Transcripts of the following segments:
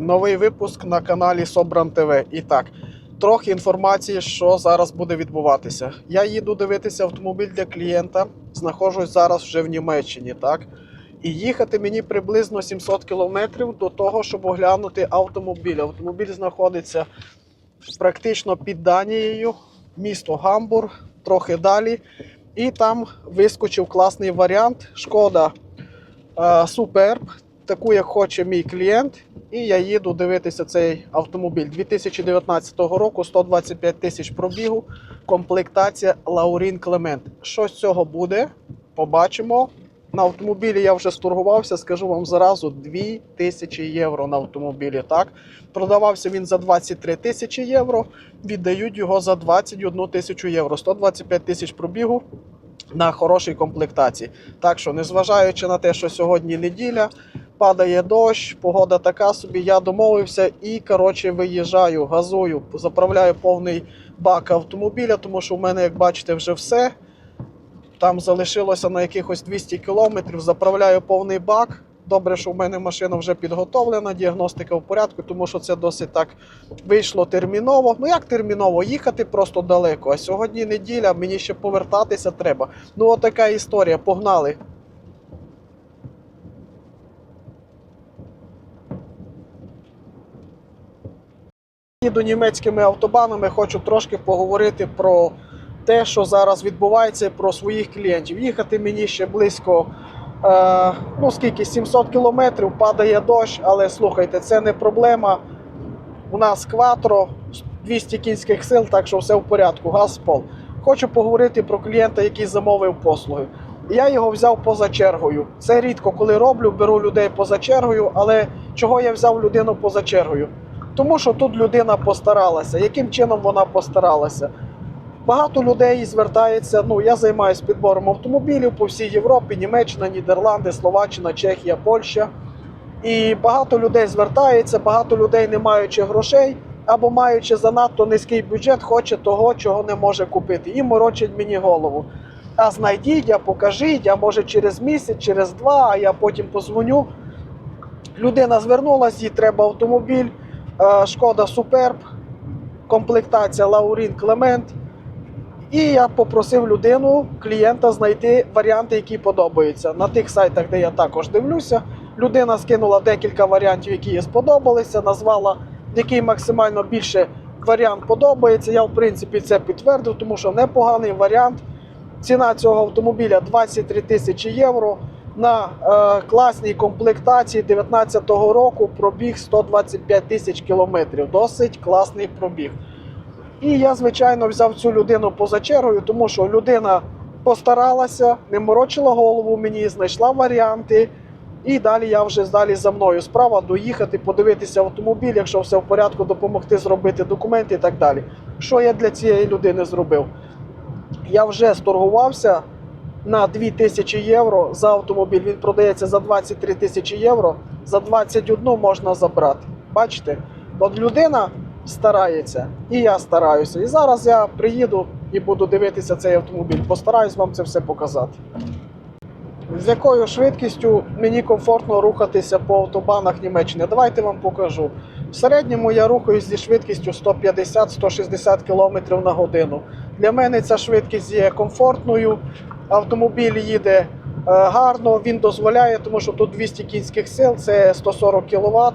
Новий випуск на каналі Собран ТВ. І так, трохи інформації, що зараз буде відбуватися. Я їду дивитися автомобіль для клієнта. Знаходжусь зараз вже в Німеччині, так? І їхати мені приблизно 700 кілометрів до того, щоб оглянути автомобіль. Автомобіль знаходиться практично під Данією, місто Гамбург, трохи далі. І там вискочив класний варіант. Шкода е, Суперб, таку, як хоче мій клієнт. І я їду дивитися цей автомобіль 2019 року, 125 тисяч пробігу, комплектація Лаурін Клемент. Що з цього буде? Побачимо. На автомобілі я вже сторгувався, скажу вам зразу 2 тисячі євро на автомобілі. Так? Продавався він за 23 тисячі євро, віддають його за 21 тисячу євро, 125 тисяч пробігу на хорошій комплектації. Так що, незважаючи на те, що сьогодні неділя, падає дощ, погода така собі, я домовився і коротше виїжджаю, газую, заправляю повний бак автомобіля, тому що в мене, як бачите, вже все. Там залишилося на якихось 200 кілометрів, заправляю повний бак. Добре, що в мене машина вже підготовлена, діагностика в порядку, тому що це досить так вийшло терміново. Ну як терміново? Їхати просто далеко. А сьогодні неділя, мені ще повертатися треба. Ну, отака історія. Погнали. Їду німецькими автобанами, хочу трошки поговорити про те, що зараз відбувається, про своїх клієнтів. Їхати мені ще близько, е, ну скільки, 700 кілометрів, падає дощ, але слухайте, це не проблема. У нас кватро, 200 кінських сил, так що все в порядку, газ пол. Хочу поговорити про клієнта, який замовив послуги. Я його взяв поза чергою. Це рідко, коли роблю, беру людей поза чергою, але чого я взяв людину поза чергою? Тому що тут людина постаралася. Яким чином вона постаралася? Багато людей звертається. Ну, я займаюся підбором автомобілів по всій Європі, Німеччина, Нідерланди, Словаччина, Чехія, Польща. І багато людей звертається, багато людей, не маючи грошей або маючи занадто низький бюджет, хоче того, чого не може купити. І морочить мені голову. А знайдіть, а покажіть, а може через місяць, через два, а я потім позвоню. Людина звернулася, їй треба автомобіль, шкода Суперб, комплектація Лаурін Клемент. І я попросив людину, клієнта, знайти варіанти, які подобаються. На тих сайтах, де я також дивлюся, людина скинула декілька варіантів, які їй сподобалися, назвала, який максимально більше варіант подобається. Я, в принципі, це підтвердив, тому що непоганий варіант. Ціна цього автомобіля 23 тисячі євро. На е, класній комплектації 2019 року пробіг 125 тисяч кілометрів. Досить класний пробіг. І я, звичайно, взяв цю людину поза чергою, тому що людина постаралася, не морочила голову мені, знайшла варіанти. І далі я вже далі за мною справа доїхати, подивитися автомобіль, якщо все в порядку, допомогти зробити документи і так далі. Що я для цієї людини зробив? Я вже сторгувався на 2 тисячі євро за автомобіль. Він продається за 23 тисячі євро. За 21 можна забрати. Бачите? От людина старається, і я стараюся. І зараз я приїду і буду дивитися цей автомобіль. Постараюсь вам це все показати. З якою швидкістю мені комфортно рухатися по автобанах Німеччини? Давайте вам покажу. В середньому я рухаюсь зі швидкістю 150-160 км на годину. Для мене ця швидкість є комфортною. Автомобіль їде е, гарно, він дозволяє, тому що тут 200 кінських сил, це 140 кВт.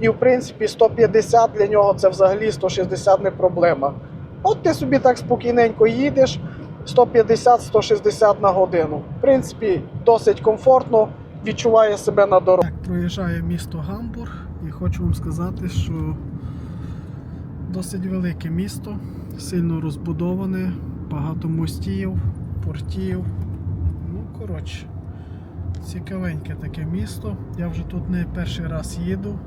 І в принципі 150 для нього це взагалі 160 не проблема. От ти собі так спокійненько їдеш 150-160 на годину. В принципі, досить комфортно, відчуває себе на дорозі. Так, проїжджає місто Гамбург і хочу вам сказати, що досить велике місто, сильно розбудоване, багато мостів, портів. Ну, коротше, цікавеньке таке місто. Я вже тут не перший раз їду.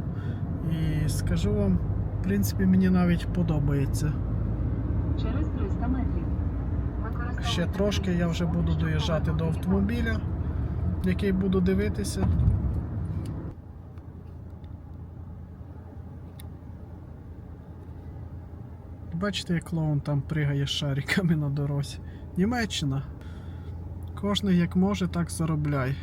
І скажу вам, в принципі, мені навіть подобається. Через 300 метрів. Ще трошки я вже буду доїжджати до автомобіля, який буду дивитися. Бачите, як клоун там пригає з шариками на дорозі. Німеччина. Кожний як може, так заробляй.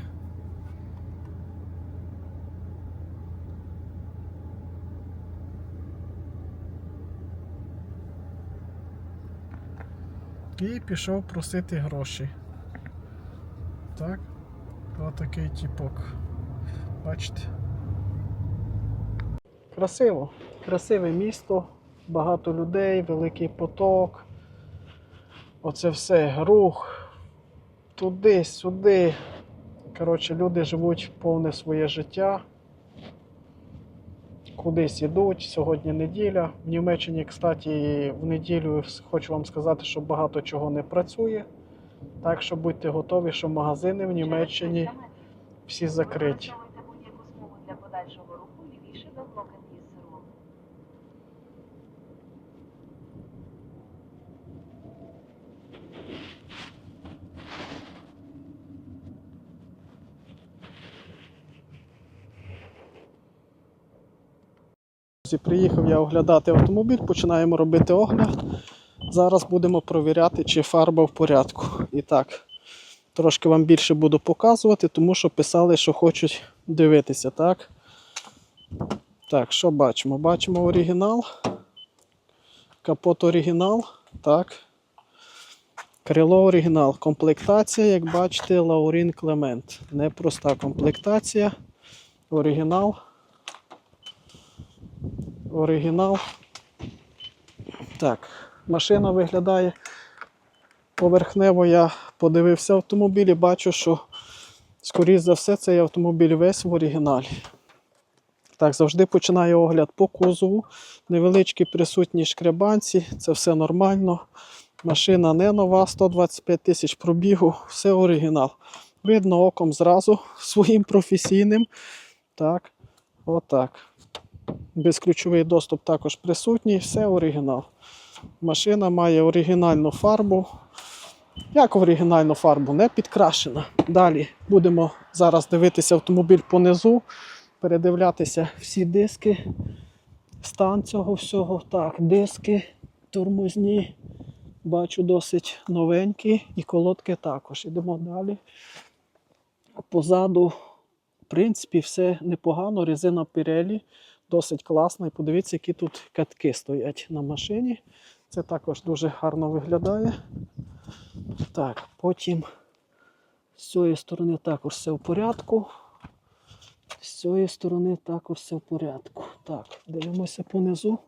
І пішов просити гроші. Так, отакий тіпок. Бачите. Красиво, красиве місто, багато людей, великий поток. Оце все, рух. Туди, сюди. Коротше, люди живуть повне своє життя. Кудись ідуть. Сьогодні неділя. В Німеччині, кстати, в неділю хочу вам сказати, що багато чого не працює. Так що будьте готові, що магазини в Німеччині Через 300 метрів. всі закриті. Приїхав я оглядати автомобіль, починаємо робити огляд. Зараз будемо провіряти, чи фарба в порядку. І так, трошки вам більше буду показувати, тому що писали, що хочуть дивитися, так? Так, що бачимо? Бачимо оригінал. Капот оригінал. Так. Крило оригінал. Комплектація, як бачите, Лаурін Клемент. Непроста комплектація. Оригінал оригінал. Так, машина виглядає поверхнево. Я подивився автомобіль і бачу, що, скоріш за все, цей автомобіль весь в оригіналі. Так, завжди починаю огляд по кузову. Невеличкі присутні шкребанці, це все нормально. Машина не нова, 125 тисяч пробігу, все оригінал. Видно оком зразу своїм професійним. Так, отак. Безключовий доступ також присутній, все оригінал. Машина має оригінальну фарбу. Як оригінальну фарбу, не підкрашена. Далі будемо зараз дивитися автомобіль понизу, передивлятися всі диски, стан цього всього. Так, диски тормозні. Бачу досить новенькі і колодки також. Ідемо далі. Позаду, в принципі, все непогано. Резина Pirelli досить класна. І подивіться, які тут катки стоять на машині. Це також дуже гарно виглядає. Так, потім з цієї сторони також все в порядку. З цієї сторони також все в порядку. Так, дивимося понизу.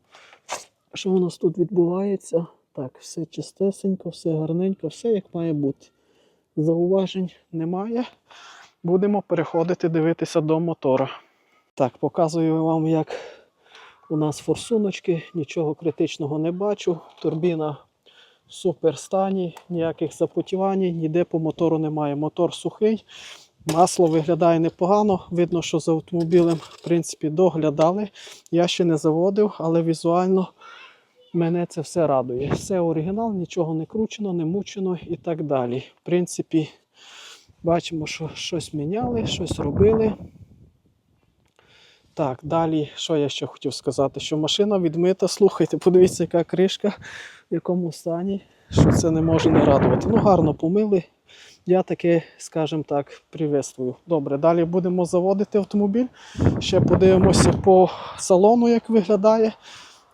Що у нас тут відбувається? Так, все чистесенько, все гарненько, все як має бути. Зауважень немає. Будемо переходити дивитися до мотора. Так, показую вам, як у нас форсуночки, нічого критичного не бачу. Турбіна в супер стані, ніяких запотівань, ніде по мотору немає. Мотор сухий, масло виглядає непогано. Видно, що за автомобілем в принципі доглядали. Я ще не заводив, але візуально мене це все радує. Все оригінал, нічого не кручено, не мучено і так далі. В принципі, бачимо, що щось міняли, щось робили. Так, далі, що я ще хотів сказати? Що машина відмита, слухайте, подивіться, яка кришка, в якому стані, що це не може не радувати. Ну, гарно помили. Я таке, скажімо так, приветствую. Добре, далі будемо заводити автомобіль. Ще подивимося по салону, як виглядає.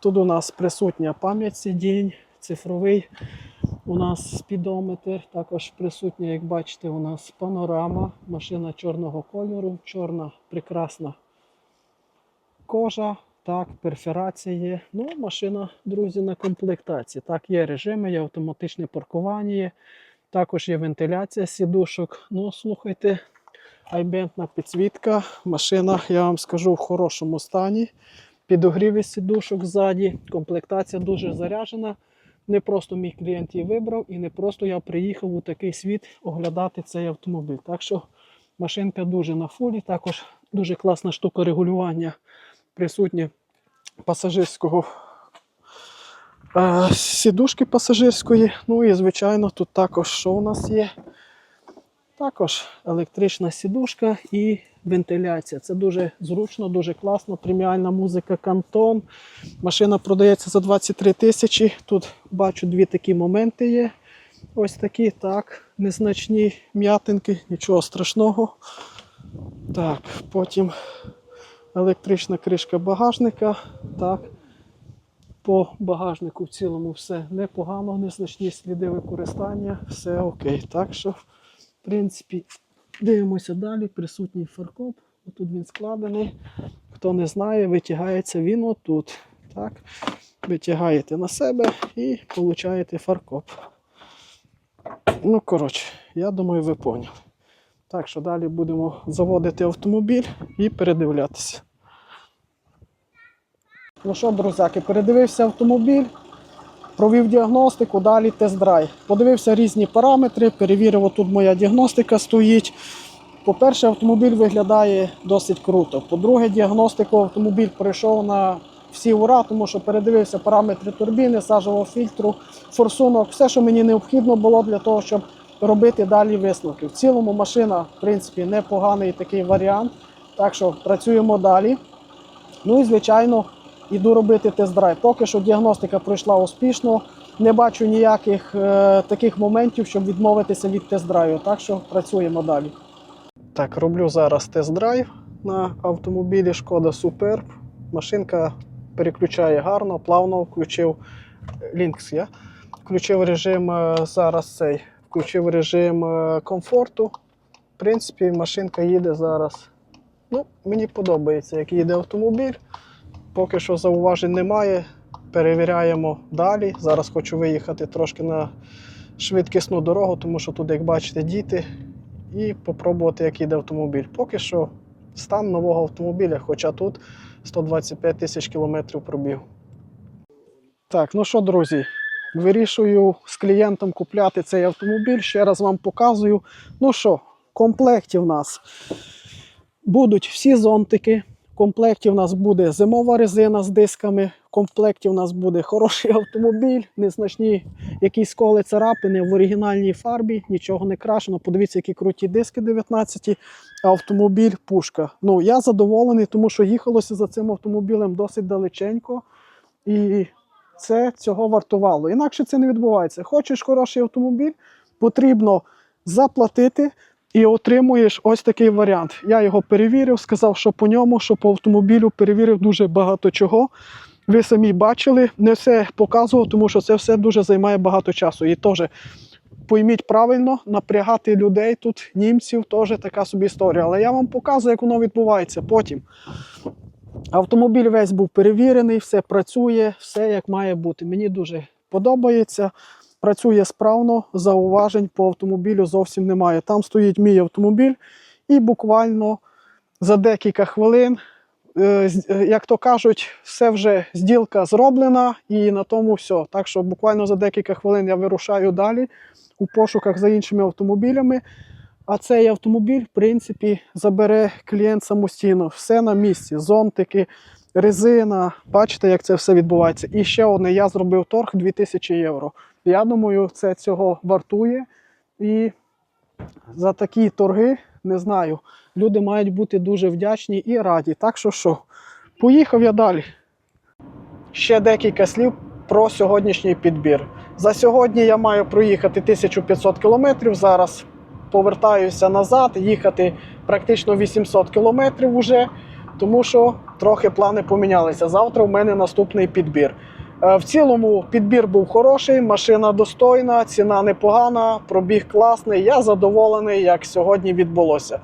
Тут у нас присутня пам'ять сидінь, цифровий. У нас спідометр, також присутня, як бачите, у нас панорама, машина чорного кольору, чорна, прекрасна кожа, так, перфорація є. Ну, машина, друзі, на комплектації. Так, є режими, є автоматичне паркування, також є вентиляція сідушок. Ну, слухайте, айбентна підсвітка. Машина, я вам скажу, в хорошому стані. Підогріві сідушок ззаді. Комплектація дуже заряджена. Не просто мій клієнт її вибрав, і не просто я приїхав у такий світ оглядати цей автомобіль. Так що машинка дуже на фулі, також дуже класна штука регулювання присутнє пасажирського е, сідушки пасажирської. Ну і, звичайно, тут також що у нас є? Також електрична сідушка і вентиляція. Це дуже зручно, дуже класно. Преміальна музика Кантон. Машина продається за 23 тисячі. Тут бачу дві такі моменти є. Ось такі, так, незначні м'ятинки, нічого страшного. Так, потім електрична кришка багажника. Так. По багажнику в цілому все непогано, незначні сліди використання, все окей. Так що, в принципі, дивимося далі. Присутній фаркоп. Отут він складений. Хто не знає, витягається він отут. Так. Витягаєте на себе і получаєте фаркоп. Ну, коротше, я думаю, ви поняли. Так що далі будемо заводити автомобіль і передивлятися. Ну що, друзяки, передивився автомобіль, провів діагностику, далі тест-драйв. Подивився різні параметри, перевірив, отут моя діагностика стоїть. По-перше, автомобіль виглядає досить круто. По-друге, діагностику автомобіль пройшов на всі ура, тому що передивився параметри турбіни, сажового фільтру, форсунок, все, що мені необхідно було для того, щоб робити далі висновки. В цілому машина, в принципі, непоганий такий варіант. Так що працюємо далі. Ну і звичайно, іду робити тест-драйв. Поки що діагностика пройшла успішно. Не бачу ніяких е, таких моментів, щоб відмовитися від тест-драйву. Так що працюємо далі. Так, роблю зараз тест-драйв на автомобілі Шкода Superb. Машинка переключає гарно, плавно включив Lynx я. Включив режим е, зараз цей. Включив режим е, комфорту. В принципі, машинка їде зараз. Ну, мені подобається, як їде автомобіль. Поки що зауважень немає. Перевіряємо далі. Зараз хочу виїхати трошки на швидкісну дорогу, тому що тут, як бачите, діти. І попробувати, як їде автомобіль. Поки що стан нового автомобіля, хоча тут 125 тисяч кілометрів пробіг. Так, ну що, друзі, вирішую з клієнтом купляти цей автомобіль. Ще раз вам показую. Ну що, в комплекті в нас будуть всі зонтики. В комплекті в нас буде зимова резина з дисками. В комплекті в нас буде хороший автомобіль, незначні якісь сколи царапини в оригінальній фарбі, нічого не крашено. Подивіться, які круті диски 19 автомобіль пушка. Ну, я задоволений, тому що їхалося за цим автомобілем досить далеченько. І це цього вартувало. Інакше це не відбувається. Хочеш хороший автомобіль, потрібно заплатити і отримуєш ось такий варіант. Я його перевірив, сказав, що по ньому, що по автомобілю перевірив дуже багато чого. Ви самі бачили, не все показував, тому що це все дуже займає багато часу. І теж пойміть правильно, напрягати людей тут, німців, теж така собі історія. Але я вам показую, як воно відбувається потім. Автомобіль весь був перевірений, все працює, все як має бути. Мені дуже подобається. Працює справно, зауважень по автомобілю зовсім немає. Там стоїть мій автомобіль, і буквально за декілька хвилин, е, е, як то кажуть, все вже зділка зроблена і на тому все. Так що буквально за декілька хвилин я вирушаю далі у пошуках за іншими автомобілями. А цей автомобіль, в принципі, забере клієнт самостійно. Все на місці. Зонтики, резина. Бачите, як це все відбувається. І ще одне, я зробив торг 2000 євро. Я думаю, це цього вартує. І за такі торги, не знаю, люди мають бути дуже вдячні і раді. Так що що, поїхав я далі. Ще декілька слів про сьогоднішній підбір. За сьогодні я маю проїхати 1500 кілометрів. Зараз повертаюся назад, їхати практично 800 кілометрів уже, тому що трохи плани помінялися. Завтра в мене наступний підбір. Е, В цілому підбір був хороший, машина достойна, ціна непогана, пробіг класний. Я задоволений, як сьогодні відбулося.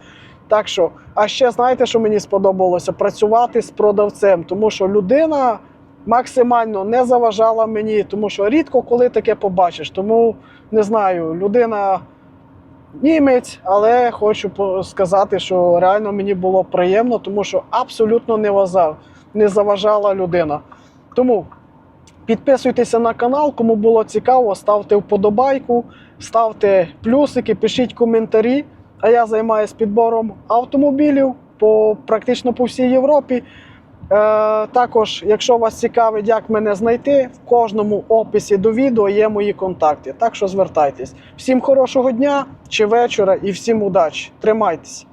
Так що, а ще знаєте, що мені сподобалося? Працювати з продавцем, тому що людина максимально не заважала мені, тому що рідко коли таке побачиш. Тому не знаю, людина німець, але хочу сказати, що реально мені було приємно, тому що абсолютно не вазав, не заважала людина. Тому підписуйтеся на канал, кому було цікаво, ставте вподобайку, ставте плюсики, пишіть коментарі. А я займаюся підбором автомобілів по практично по всій Європі. Е, також, якщо вас цікавить, як мене знайти, в кожному описі до відео є мої контакти. Так що звертайтесь. Всім хорошого дня чи вечора і всім удачі. Тримайтесь.